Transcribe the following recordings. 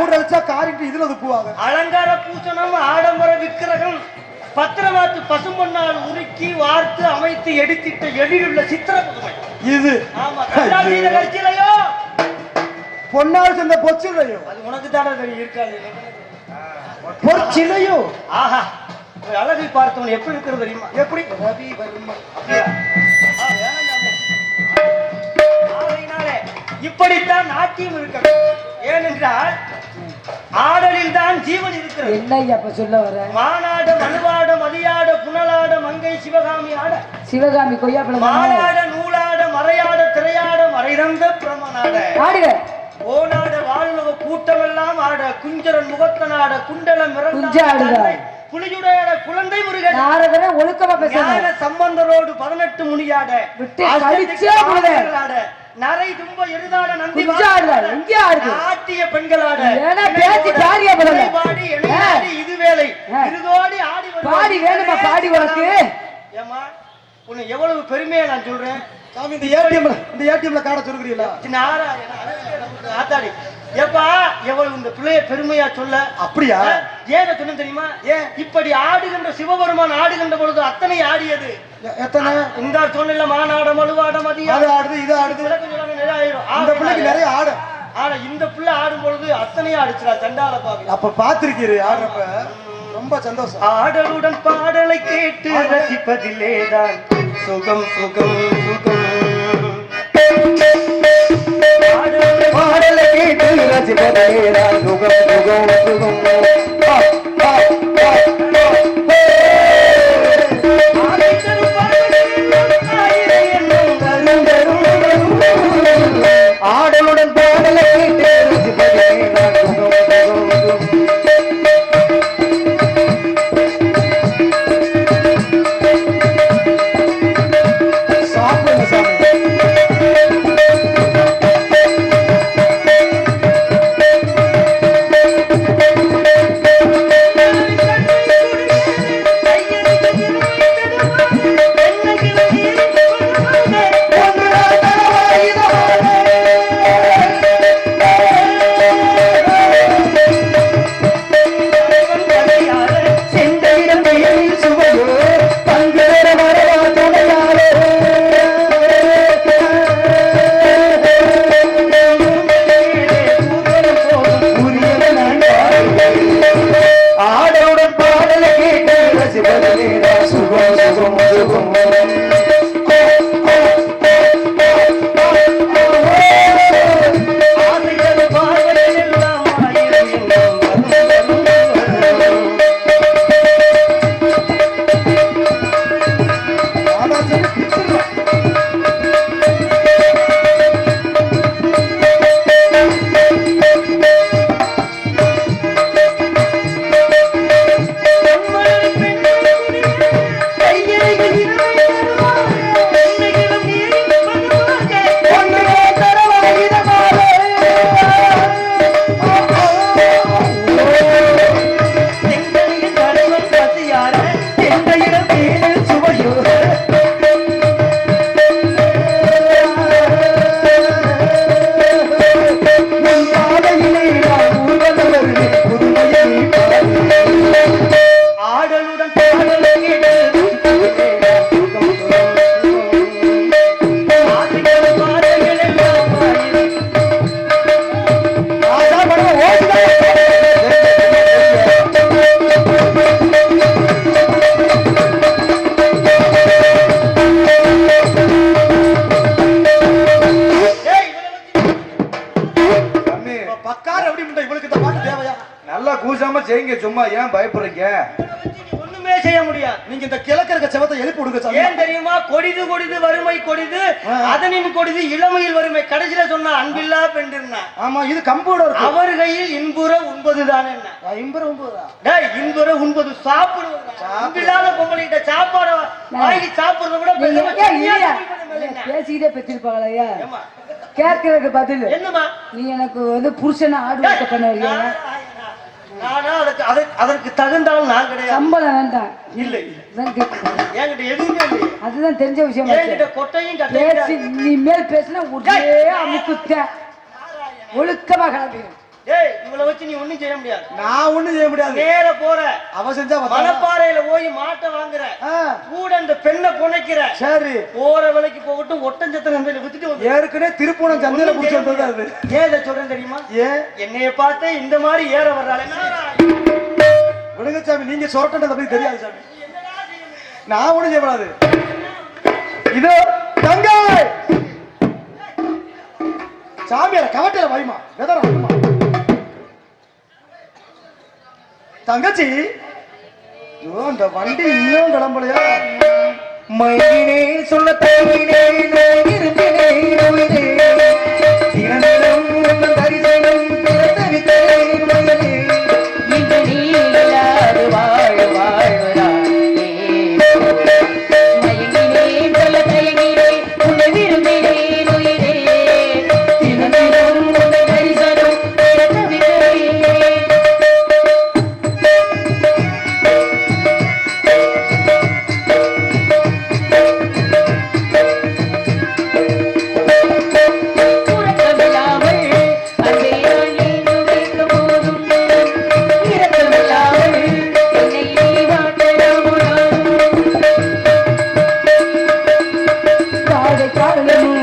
Powder அடிச்சா காரிட்டு இதுல துப்புவாங்க. அலங்கார பூசணம் ஆடம்பர விக்கிரகம் பத்திரமாத்து பசும்பொன்னால் உருக்கி வார்த்து அமைத்து எடுத்திட்ட எழிலுள்ள சித்திர இது. கட்சியிலையோ பொன்னால் சேர்ந்த பொச்சிலையோ அது உனக்கு தானே தெரியும் இருக்காது. பொற்சிலையோ. ஆஹா அழகை பார்த்தவன் எப்படி இருக்கிறது தெரியுமா? எப்படி? ரவி வர்மா. இப்படித்தான் நாட்டியம் இருக்க. ஏனென்றால் ஆடலில் தான் ஜீவன் இருக்கிறது. என்ன இப்ப சொல்ல வர? மானாட மனுவாட மதியாட புனலாட மங்கை சிவகாமி ஆட. சிவகாமி கொய்யாப்பழம் மானாட நூலாட மறையாட திரையாட மறைதந்த பிரமனாட. ஆடுக. ஓனாட வாழ்நவ கூட்டமெல்லாம் ஆட குஞ்சரன் முகத்தனாட குண்டலம் ஆடுதா? புலியுடையாட குழந்தை முருகன். நாரதர ஒழுக்கமா ஞான பேசுங்க சம்பந்தரோடு பதினெட்டு முனியாட. விட்டு. ஆடலாட, நரை தும்ப எருதாட நந்தி? எங்கே ஆடுது? நாட்டிய பெண்களாட. பாடி இணையாடி இது வேலை. இருதோடி ஆடி பாடி வேணுமா பாடி உனக்கு? ஏம்மா உன்னை எவ்வளவு பெருமையா நான் சொல்றேன்? சாமி இந்த ஏடிஎம்ல இந்த ஏடிஎம்ல காட அதுக்கே நமக்கு ஆத்தாடி. ஏப்பா எவ்வளவு இந்த பிள்ளைய பெருமையா சொல்ல? அப்படியா? ஏன் சொன்ன தெரியுமா? ஏன்? இப்படி ஆடுகின்ற சிவபெருமான் ஆடுகின்ற பொழுது அத்தனை ஆடியது. எத்தனை? இந்த சொன்ன மாநாட மழுவாட மதியம். அது ஆடுது இது ஆடுது. நிறைய ஆயிரும். இந்த பிள்ளைக்கு நிறைய ஆடு. ஆனா இந்த பிள்ளை ஆடும் பொழுது அத்தனையும் ஆடிச்சுடா சண்டால பாவி. அப்ப பாத்திருக்கீரு ஆடுறப்ப. ரொம்ப சந்தோஷம். ஆடலுடன் பாடலை கேட்டு ரசிப்பதில்லேதான். சுகம் சுகம் சுகம். பாடலை கேட்டு ரசிப்பதேடா சுகம் சுகம் சுகம். பேசாம செய்யுங்க சும்மா ஏன் பயப்படுறீங்க? ஒண்ணுமே செய்ய முடியாது. நீங்க இந்த கிழக்கு இருக்க செவத்தை எழுப்பி விடுங்க சாமி. ஏன் தெரியுமா? கொடிது கொடிது வறுமை கொடிது. அதனின் கொடிது இளமையில் வறுமை. கடைசியில சொன்னா அன்பில்லா பெண்டிருந்தா ஆமா இது கம்ப்யூட்டர் அவர் கையில் இன்புற உண்பதுதான் என்ன? ஐம்பது ஒன்பதா டேய் இன்புற உண்பது சாப்பிடுவது அன்பில்லாத பொம்பளைகிட்ட சாப்பாட வாங்கி சாப்பிடுறத விட என்ன? பேசிக்கிட்டே பெற்றிருப்பாங்களா ஐயா? ஏம்மா? கேட்கறதுக்கு பதில். என்னம்மா? நீ எனக்கு வந்து புருஷனை ஆடு பண்ண நானா அதுக்கு அதற்கு அதற்கு தகுந்தாலும் நான் கிடையாது. சம்பளம் வேண்டாம். இல்லை. என்கிட்ட எதுவுமே இல்லை. அதுதான் தெரிஞ்ச விஷயம் என்கிட்ட கொட்டையும் கட்டையும் பேசி நீ மேல் பேசினா ஒரே அமுக்குத்தேன் ஒழுக்கமா கிளம்பி. டேய் இவளை வச்சு நீ ஒண்ணும் செய்ய முடியாது. நான் ஒண்ணும் செய்ய முடியாது. நேர போற. அவ செஞ்சா? மணப்பாறையில போய் மாட்டை வாங்குற. ஆ, கூட அந்த பெண்ணை புனைக்கிற சரி. போற விலைக்கு போகட்டும் ஒட்டஞ்சத்திர சந்தையில வித்துட்டு வந்து. ஏற்கனவே திருப்பூணம் சந்தையில புடிச்சு வந்தது அது. ஏன் இதை சொல்றேன் தெரியுமா? ஏன்? என்னைய பார்த்து இந்த மாதிரி ஏற வர்றாளே. நீங்க சொரட்டதை பத்தி தெரியாது சாமி. நான் ஒண்ணும் செய்யப்படாது இதோ தங்கை சாமியார கவட்டையில வைமா வெதரா தங்கச்சி அந்த வண்டி இன்னும் கிளம்பலையா? மயிலே சொல்ல தங்கினே காடை காலமும்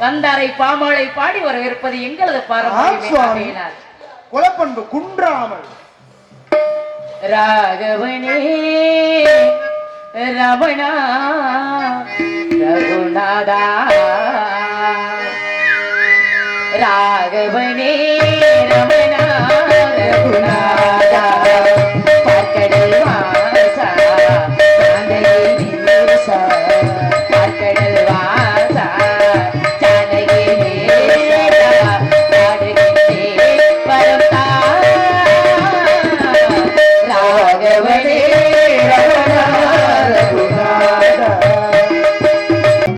வந்தாரை பாமாலை பாடி வரவேற்பது எங்களது பாரம்பரிய. குலப்பண்பு குன்றாமல். ராகவனே ரமணா ரகுநாதா. ராகவனே